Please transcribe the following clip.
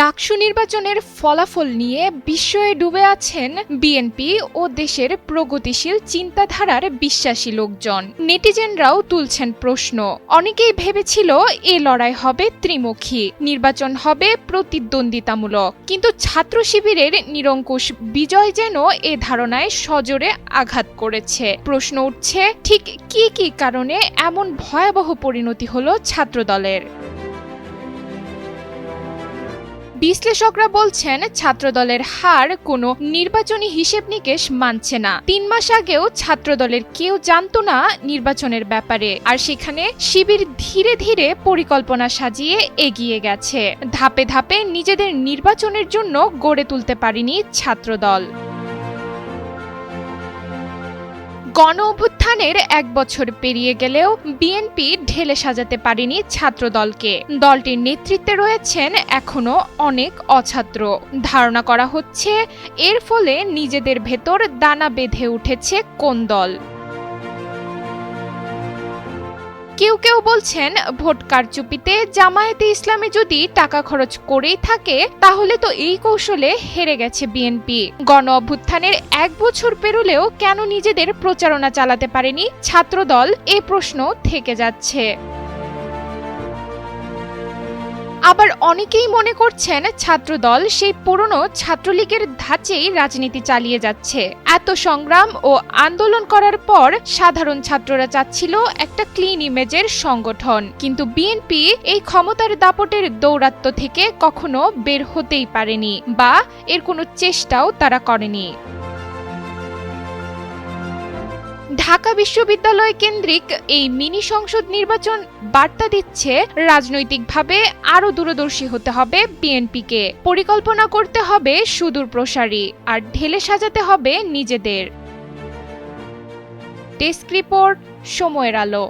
ডাকসু নির্বাচনের ফলাফল নিয়ে বিস্ময়ে ডুবে আছেন বিএনপি ও দেশের প্রগতিশীল চিন্তাধারার বিশ্বাসী লোকজন। নেটিজেনরাও তুলছেন প্রশ্ন। অনেকেই ভেবেছিল এ লড়াই হবে ত্রিমুখী, নির্বাচন হবে প্রতিদ্বন্দ্বিতামূলক। কিন্তু ছাত্র শিবিরের নিরঙ্কুশ বিজয় যেন এ ধারণায় সজোরে আঘাত করেছে। প্রশ্ন উঠছে, ঠিক কি কি কারণে এমন ভয়াবহ পরিণতি হলো ছাত্রদলের? বিশ্লেষকরা বলছেন, ছাত্রদলের হার কোনো নির্বাচনী হিসেব নিকেশ মানছে না। তিন মাস আগেও ছাত্রদলের কেউ জানত না নির্বাচনের ব্যাপারে। আর সেখানে শিবির ধীরে ধীরে পরিকল্পনা সাজিয়ে এগিয়ে গেছে। ধাপে ধাপে নিজেদের নির্বাচনের জন্য গড়ে তুলতে পারেনি ছাত্রদল। গণ অভ্যুত্থানের এক বছর পেরিয়ে গেলেও বিএনপি ঢেলে সাজাতে পারেনি ছাত্রদলকে। দলটির নেতৃত্বে রয়েছেন এখনও অনেক অছাত্র। ধারণা করা হচ্ছে, এর ফলে নিজেদের ভেতর দানা বেঁধে উঠেছে কোন দল। কেউ কেউ বলছেন, ভোট কারচুপিতে জামায়াতে ইসলামে যদি টাকা খরচ করেই থাকে, তাহলে তো এই কৌশলে হেরে গেছে বিএনপি। গণ অভ্যুত্থানের এক বছর পেরোলেও কেন নিজেদের প্রচারণা চালাতে পারেনি ছাত্রদল? এ প্রশ্ন থেকে যাচ্ছে। আবার অনেকেই মনে করছেন ছাত্রদল সেই পুরনো ছাত্রলীগের ধাঁচেই রাজনীতি চালিয়ে যাচ্ছে। এত সংগ্রাম ও আন্দোলন করার পর সাধারণ ছাত্ররা চাচ্ছিল একটা ক্লিন ইমেজের সংগঠন। কিন্তু বিএনপি এই ক্ষমতার দাপটের দৌরাত্ম্য থেকে কখনো বের হতেই পারেনি বা এর কোনো চেষ্টাও তারা করেনি। ঢাকা বিশ্ববিদ্যালয় কেন্দ্রিক এই মিনি সংসদ নির্বাচন বার্তা দিচ্ছে, রাজনৈতিকভাবে আরও দূরদর্শী হতে হবে বিএনপিকে। পরিকল্পনা করতে হবে সুদূর প্রসারী, আর ঢেলে সাজাতে হবে নিজেদের। ডেস্ক রিপোর্ট, সময়ের আলো।